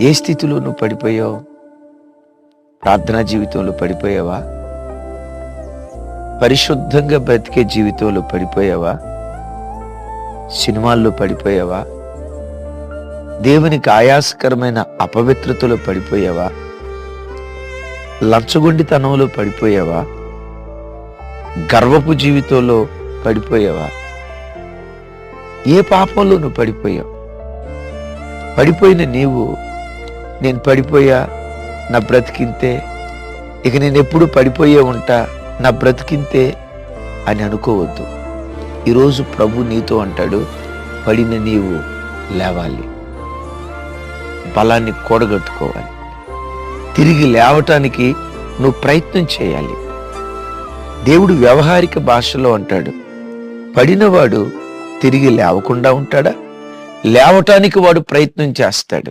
ఏ స్థితిలో నువ్వు పడిపోయావు? ప్రార్థనా జీవితంలో పడిపోయావా? పరిశుద్ధంగా బ్రతికే జీవితంలో పడిపోయావా? సినిమాల్లో పడిపోయావా? దేవునికి ఆయాసకరమైన అపవిత్రతలో పడిపోయావా? లంచగొండితనంలో పడిపోయావా? గర్వపు జీవితంలో పడిపోయావా? ఏ పాపంలో నువ్వు పడిపోయావు? పడిపోయిన నీవు నేను పడిపోయా నా బ్రతికింతే. ఇక నేను ఎప్పుడు పడిపోయే ఉంటా నా బ్రతికింతే అని అనుకోవద్దు. ఈరోజు ప్రభు నీతో అంటాడు పడిన నీవు లేవాలి. బలాన్ని కూడగట్టుకోవాలి. తిరిగి లేవటానికి నువ్వు ప్రయత్నం చేయాలి. దేవుడు వ్యవహారిక భాషలో అంటాడు పడినవాడు తిరిగి లేవకుండా ఉంటాడా? లేవటానికి వాడు ప్రయత్నం చేస్తాడు.